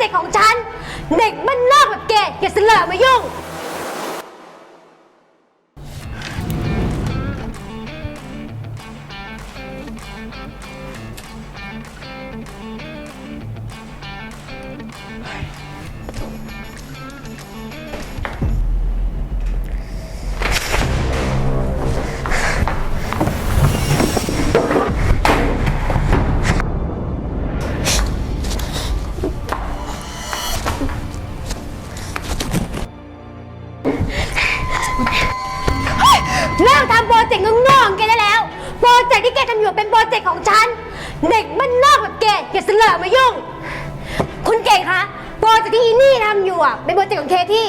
เด็กของฉัน เด็กบ้านนอกแบบแกอย่าเสลอมายุ่ง เลิกทำโปรเจกต์งงๆของแกได้แล้ว โปรเจกต์ที่แกทำอยู่เป็นโปรเจกต์ของฉัน เด็กบ้านนอกแบบแกอย่าเสลอมายุ่ง คุณเก่งคะโปรเจกต์ที่อีนี่ทำอยู่อะเป็นโปรเจกต์ของเคที่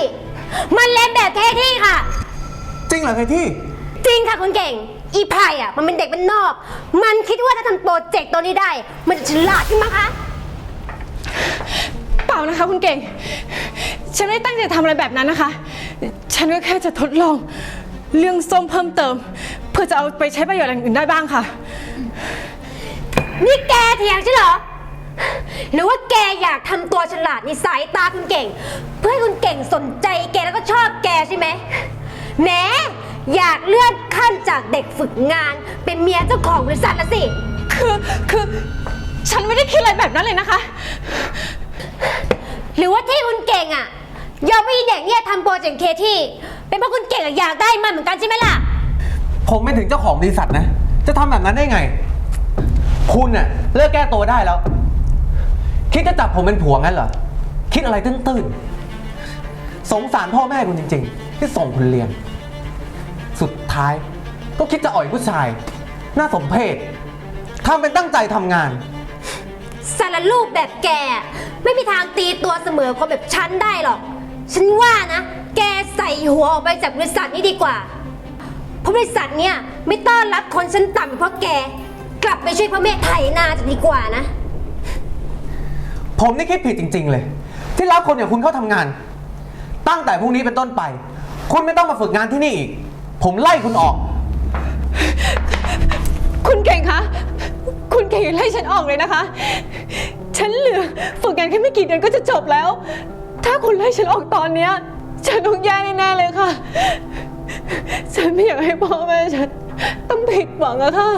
มันเล่นแบบเคที่ค่ะ จริงเหรอเคที่ จริงค่ะคุณเก่ง อีไพรอะมันเป็นเด็กบ้านนอก มันคิดว่าถ้าทำโปรเจกต์ตัวนี้ได้ มันจะฉลาดขึ้นมั้งคะ เปล่านะคะคุณเก่ง ฉันไม่ได้ตั้งใจทำอะไรแบบนั้นนะคะ ฉันก็แค่จะทดลองเรื่องส้มเพิ่มเติม เพื่อจะเอาไปใช้ประโยชน์อย่างอื่นได้บ้างค่ะ นี่แกเถียงใช่เหรอ หรือว่าแกอยากทำตัวฉลาดในสายตาคุณเก่ง เพื่อให้คุณเก่งสนใจแกแล้วก็ชอบแกใช่ไหมแหมอยากเลื่อนขั้นจากเด็กฝึกงาน เป็นเมียเจ้าของบริษัทละสิ คือคือฉันไม่ได้คิดอะไรแบบนั้นเลยนะคะ หรือว่าที่คุณเก่งอะ ยอมให้อีเด็กเนี่ยทำโปรเจกต์เคที่ เป็นเพราะคุณเก่งอะอยากได้มันเหมือนกันใช่ไหมล่ะ ผมเป็นถึงเจ้าของบริษัทนะ จะทำแบบนั้นได้ไง คุณน่ะเลิกแก้ตัวได้แล้ว คิดจะจับผมเป็นผัวงั้นเหรอ คิดอะไรตื้นๆ สงสารพ่อแม่คุณจริง ๆ ที่ส่งคุณเรียน สุดท้ายก็คิดจะอ่อยผู้ชาย น่าสมเพชทำเป็นตั้งใจทำงาน สารรูปแบบแกอะไม่มีทางตีตัวเสมอคนแบบฉันได้หรอก ฉันว่านะ แกใส่หัวออกไปจากบริษัทนี้ดีกว่า เพราะบริษัทเนี่ยไม่ต้อนรับคนชั้นต่ำเพราะแก กลับไปช่วยพ่อแม่ไถนาจะดีกว่านะ ผมนี่คิดผิดจริง ๆ เลย ที่รับคนอย่างคุณเข้าทำงาน ตั้งแต่พรุ่งนี้เป็นต้นไป คุณไม่ต้องมาฝึกงานที่นี่อีก ผมไล่คุณออก คุณเก่งคะ คุณเก่งอย่าไล่ฉันออกเลยนะคะ ฉันเหลือฝึกงานแค่ไม่กี่เดือนก็จะจบแล้ว ถ้าคุณไล่ฉันออกตอนเนี้ยฉันต้องแย่แน่ๆเลยค่ะ ฉันไม่อยากให้พ่อแม่ฉันต้องผิดหวังอะค่ะ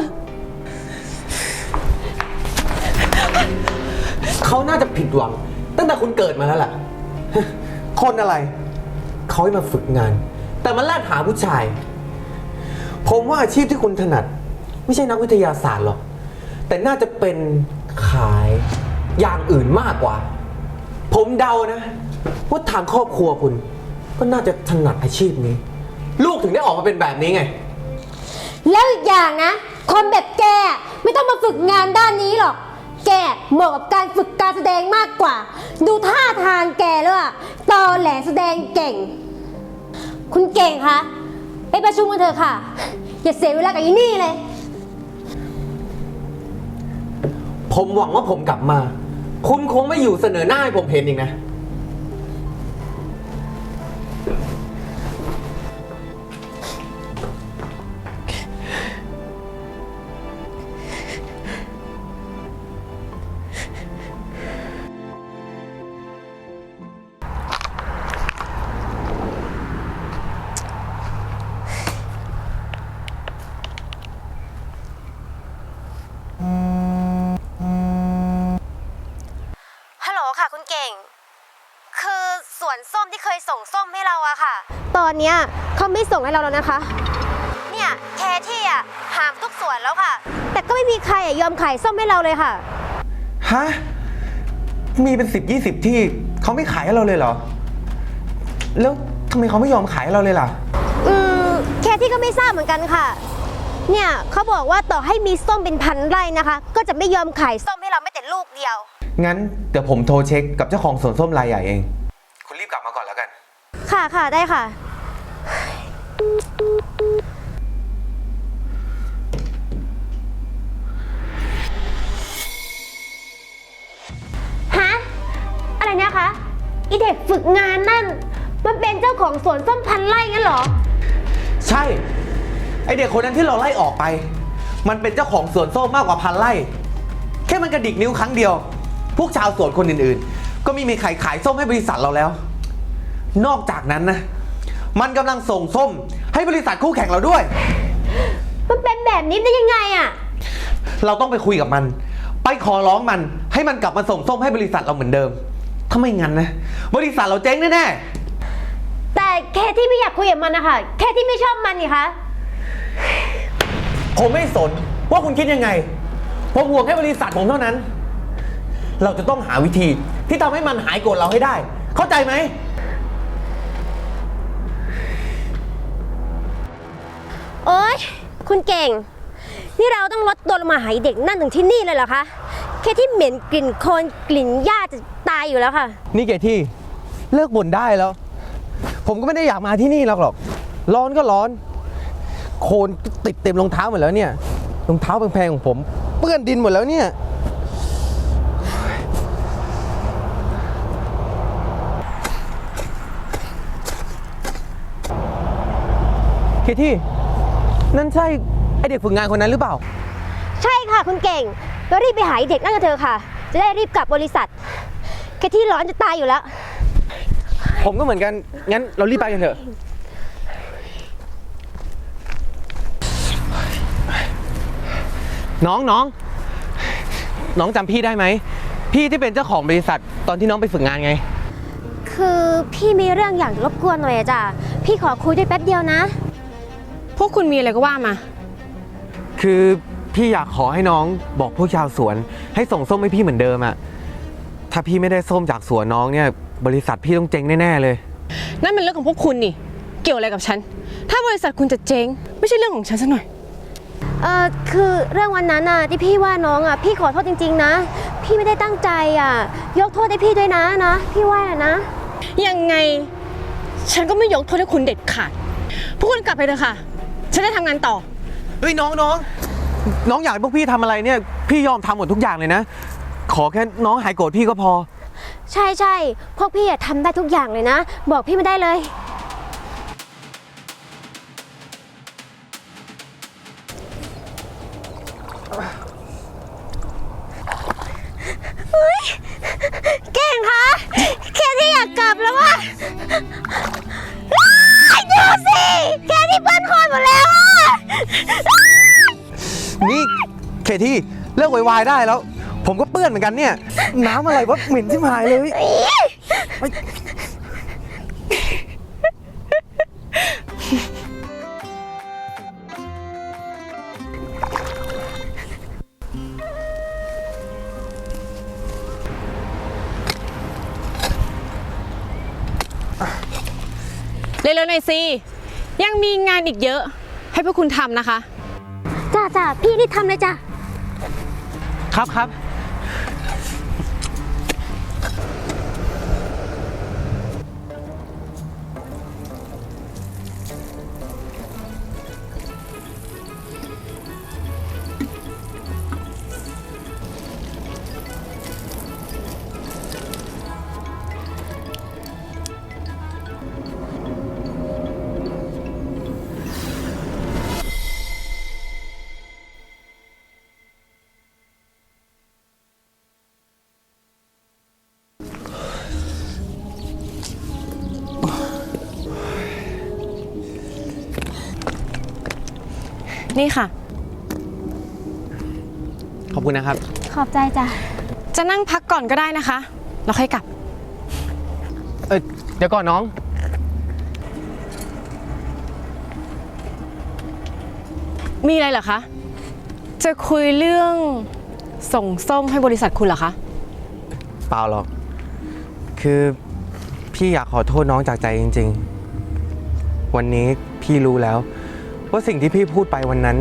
เขาน่าจะผิดหวัง ตั้งแต่คุณเกิดมาแล้วล่ะ คนอะไร เขาให้มาฝึกงาน แต่มันแลดหาผู้ชาย ผมว่าอาชีพที่คุณถนัด ไม่ใช่นักวิทยาศาสตร์หรอก แต่น่าจะเป็นขายอย่างอื่นมากกว่า ผมเดานะ ว่าทางครอบครัวคุณ ก็น่าจะถนัดอาชีพนี้ ลูกถึงได้ออกมาเป็นแบบนี้ไง แล้วอีกอย่างนะ คนแบบแกไม่ต้องมาฝึกงานด้านนี้หรอก แกเหมาะกับการฝึกการแสดงมากกว่า ดูท่าทางแกแล้วอะตอแหลแสดงเก่ง คุณเก่งคะไปประชุมกันเถอะค่ะ อย่าเสียเวลากับอีนี่เลย ผมหวังว่าผมกลับมา คุณคงไม่อยู่เสนอหน้าให้ผมเห็นอีกนะ ค่ะคุณเก่ง คือสวนส้มที่เคยส่งส้มให้เราอะค่ะ ตอนเนี้ยเขาไม่ส่งให้เราแล้วนะคะ เนี่ยแคที่อะหามทุกสวนแล้วค่ะ แต่ก็ไม่มีใครอะยอมขายส้มให้เราเลยค่ะ ฮะ มีเป็นสิบยี่สิบที่เขาไม่ขายให้เราเลยเหรอ แล้วทำไมเขาไม่ยอมขายให้เราเลยล่ะ อืมแคที่ก็ไม่ทราบเหมือนกันค่ะ เนี่ยเขาบอกว่าต่อให้มีส้มเป็นพันไร่นะคะ ก็จะไม่ยอมขายส้มให้เราไม่แต่ลูกเดียว งั้นเดี๋ยวผมโทรเช็คกับเจ้าของสวนส้มรายใหญ่เอง คุณรีบกลับมาก่อนแล้วกัน ค่ะค่ะได้ค่ะ ฮะ อะไรนะคะอีเด็กฝึกงานนั่น มันเป็นเจ้าของสวนส้มพันไร่งั้นเหรอ ใช่ ไอเด็กคนนั้นที่เราไล่ออกไป มันเป็นเจ้าของสวนส้มมากกว่าพันไร่ แค่มันกระดิกนิ้วครั้งเดียว พวกชาวสวนคนอื่นๆ ก็ไม่มีใครขายส้มให้บริษัทเราแล้ว นอกจากนั้นนะ มันกำลังส่งส้มให้บริษัทคู่แข่งเราด้วย มันเป็นแบบนี้ได้ยังไงอะเราต้องไปคุยกับมัน ไปขอร้องมันให้มันกลับมาส่งส้มให้บริษัทเราเหมือนเดิม ถ้าไม่งั้นนะ บริษัทเราเจ๊งแน่แต่แค่ที่ไม่อยากคุยกับมันนะคะแค่ที่ไม่ชอบมันนี่คะๆผมไม่สนว่าคุณคิดยังไง ผมห่วงแค่บริษัทผมเท่านั้น เราจะต้องหาวิธีที่ทำให้มันหายโกรธเราให้ได้ เข้าใจไหม โอ๊ย คุณเก่ง นี่เราต้องลดตัวลงมาหายเด็กนั่นถึงที่นี่เลยเหรอคะ แค่ที่เหม็นกลิ่นโคลนกลิ่นหญ้าจะตายอยู่แล้วค่ะ นี่เกที่เลิกบ่นได้แล้ว ผมก็ไม่ได้อยากมาที่นี่หรอกหรอก ร้อนก็ร้อน โคลนติดเต็มรองเท้าหมดแล้วเนี่ยรองเท้าแพงๆของผม เปื้อนดินหมดแล้วเนี่ย เคที่ นั่นใช่ไอเด็กฝึกงานคนนั้นหรือเปล่า ใช่ค่ะคุณเก่งก็รีบไปหาไอ้เด็กนั่นกันเถอะค่ะ จะได้รีบกลับบริษัทแค่ที่ร้อนจะตายอยู่แล้ว ผมก็เหมือนกัน งั้นเรารีบไปกันเถอะ น้องน้อง น้องจำพี่ได้ไหม พี่ที่เป็นเจ้าของบริษัทตอนที่น้องไปฝึกงานไง คือพี่มีเรื่องอยากรบกวนหน่อยอะจ้ะพี่ขอคุยด้วยแป๊บเดียวนะ พวกคุณมีอะไรก็ว่ามา คือพี่อยากขอให้น้องบอกพวกชาวสวน ให้ส่งส้มให้พี่เหมือนเดิมอะถ้าพี่ไม่ได้ส้มจากสวนน้องเนี่ยบริษัทพี่ต้องเจ๊งแน่ๆเลย นั่นเป็นเรื่องของพวกคุณนี่ เกี่ยวอะไรกับฉัน ถ้าบริษัทคุณจะเจ๊ง ไม่ใช่เรื่องของฉันสักหน่อย เออคือเรื่องวันนั้นน่ะที่พี่ว่าน้องอะพี่ขอโทษจริง ๆ นะ พี่ไม่ได้ตั้งใจอะ ยกโทษให้พี่ด้วยนะนะ พี่ว่านะ ยังไง ฉันก็ไม่ยกโทษให้คุณเด็ดขาด พวกคุณกลับไปเถอะค่ะ ฉันได้ทำงานต่อ เฮ้ยน้องน้องน้องอยากให้พวกพี่ทำอะไรเนี่ย พี่ยอมทำหมดทุกอย่างเลยนะ ขอแค่น้องหายโกรธพี่ก็พอ ใช่ใช่พวกพี่อะทำได้ทุกอย่างเลยนะ บอกพี่ไม่ได้เลย ที่เลิกวายๆได้แล้ว ผมก็เปื้อนเหมือนกันเนี่ย น้ำอะไรวะเหม็นชิบหายเลย เร็วๆหน่อยสิยังมีงานอีกเยอะให้พวกคุณทำนะคะ จ้าจ้าพี่รีบทำเลยจ้ะ ครับครับ นี่ค่ะ ขอบคุณนะครับ ขอบใจจ้ะ จะนั่งพักก่อนก็ได้นะคะแล้วค่อยกลับ เออเดี๋ยวก่อนน้อง มีอะไรเหรอคะ จะคุยเรื่องส่งส้มให้บริษัทคุณเหรอคะ เปล่าหรอก คือพี่อยากขอโทษน้องจากใจจริง ๆ วันนี้พี่รู้แล้ว ว่าสิ่งที่พี่พูดไปวันนั้น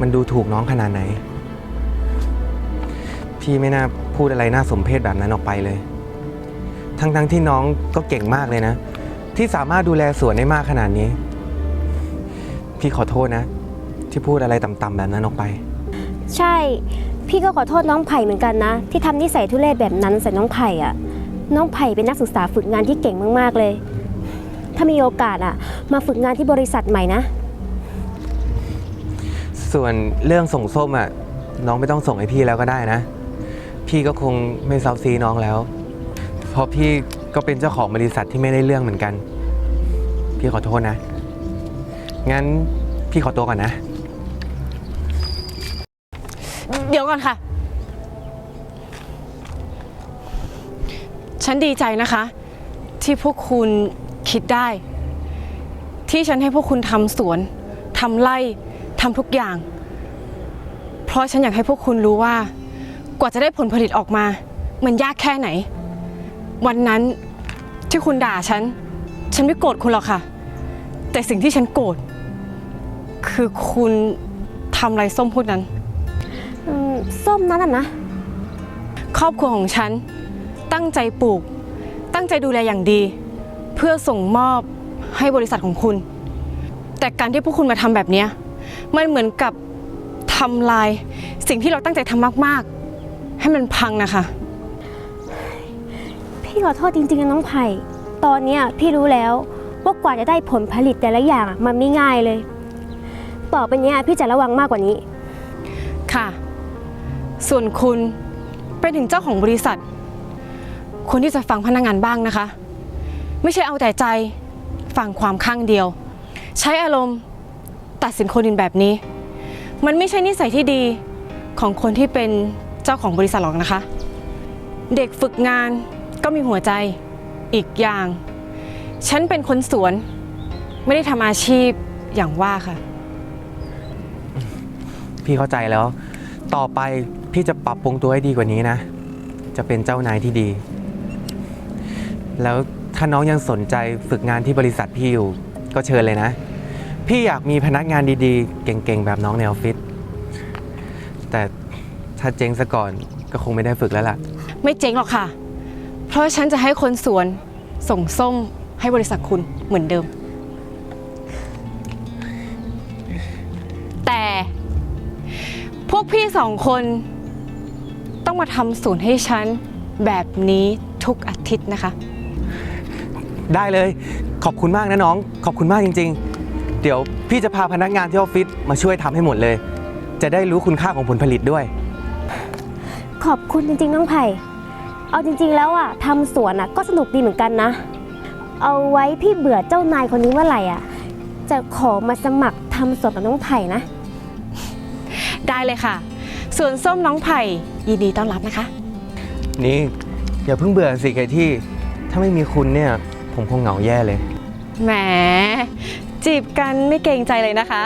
มันดูถูกน้องขนาดไหน พี่ไม่น่าพูดอะไรน่าสมเพชแบบนั้นออกไปเลย ทั้งๆที่น้องก็เก่งมากเลยนะ ที่สามารถดูแลสวนได้มากขนาดนี้ พี่ขอโทษนะ ที่พูดอะไรต่ำๆแบบนั้นออกไป ใช่ พี่ก็ขอโทษน้องไผ่เหมือนกันนะ ที่ทำนิสัยทุเรศแบบนั้นใส่น้องไผ่อะน้องไผ่เป็นนักศึกษาฝึกงานที่เก่งมากๆเลย ถ้ามีโอกาสอะมาฝึกงานที่บริษัทใหม่นะ ส่วนเรื่องส่งส้มอะ น้องไม่ต้องส่งให้พี่แล้วก็ได้นะ พี่ก็คงไม่เซาซีน้องแล้ว เพราะพี่ก็เป็นเจ้าของบริษัทที่ไม่ได้เรื่องเหมือนกัน พี่ขอโทษนะ งั้นพี่ขอตัวก่อนนะ เดี๋ยวก่อนค่ะ ฉันดีใจนะคะ ที่พวกคุณคิดได้ ที่ฉันให้พวกคุณทำสวนทำไร่ ทำทุกอย่าง เพราะฉันอยากให้พวกคุณรู้ว่า กว่าจะได้ผลผลิตออกมา มันยากแค่ไหน วันนั้นที่คุณด่าฉัน ฉันไม่โกรธคุณหรอกค่ะ แต่สิ่งที่ฉันโกรธคือคุณทำอะไรส้มพูดนั้น อืมส้มนั้นน่ะนะ ครอบครัวของฉัน ตั้งใจปลูก ตั้งใจดูแลอย่างดี เพื่อส่งมอบให้บริษัทของคุณ แต่การที่พวกคุณมาทำแบบเนี้ย มันเหมือนกับทำลาย สิ่งที่เราตั้งใจทำมากๆ ให้มันพังนะคะ พี่ขอโทษจริงๆนะน้องไผ่ ตอนเนี้ยพี่รู้แล้วว่ากว่าจะได้ผลผลิตแต่ละอย่างอะมันไม่ง่ายเลย ต่อไปเนี้ยพี่จะระวังมากกว่านี้ ค่ะ ส่วนคุณเป็นถึงเจ้าของบริษัทควรที่จะฟังพนักงานบ้างนะคะ ไม่ใช่เอาแต่ใจฟังความข้างเดียว ใช้อารมณ์ ตัดสินคนอื่นแบบนี้ มันไม่ใช่นิสัยที่ดีของคนที่เป็นเจ้าของบริษัทหรอกนะคะ เด็กฝึกงานก็มีหัวใจอีกอย่าง ฉันเป็นคนสวน ไม่ได้ทำอาชีพอย่างว่าค่ะ พี่เข้าใจแล้ว ต่อไปพี่จะปรับปรุงตัวให้ดีกว่านี้นะ จะเป็นเจ้านายที่ดี แล้วถ้าน้องยังสนใจฝึกงานที่บริษัทพี่อยู่ ก็เชิญเลยนะ พี่อยากมีพนักงานดีๆ เก่งๆ แบบน้องในออฟฟิศ แต่ถ้าเจ๊งซะก่อนก็คงไม่ได้ฝึกแล้วล่ะ ไม่เจ๊งหรอกค่ะ เพราะฉันจะให้คนสวนส่งส้มให้บริษัทคุณเหมือนเดิม แต่พวกพี่สองคนต้องมาทำสวนให้ฉันแบบนี้ทุกอาทิตย์นะคะ ได้เลย ขอบคุณมากนะน้อง ขอบคุณมากจริง ๆ เดี๋ยวพี่จะพาพนักงานที่ออฟฟิศมาช่วยทำให้หมดเลย จะได้รู้คุณค่าของผลผลิตด้วย ขอบคุณจริงๆน้องไผ่ เอาจริงๆแล้วอะทำสวนอะก็สนุกดีเหมือนกันนะ เอาไว้พี่เบื่อเจ้านายคนนี้เมื่อไหร่อะ จะขอมาสมัครทำสวนกับน้องไผ่นะ ได้เลยค่ะส่วนส้มน้องไผ่ยินดีต้อนรับนะคะ นี่อย่าเพิ่งเบื่อสิไกที่ ถ้าไม่มีคุณเนี่ย ผมคงเหงาแย่เลย แหม จีบกันไม่เกรงใจเลยนะคะ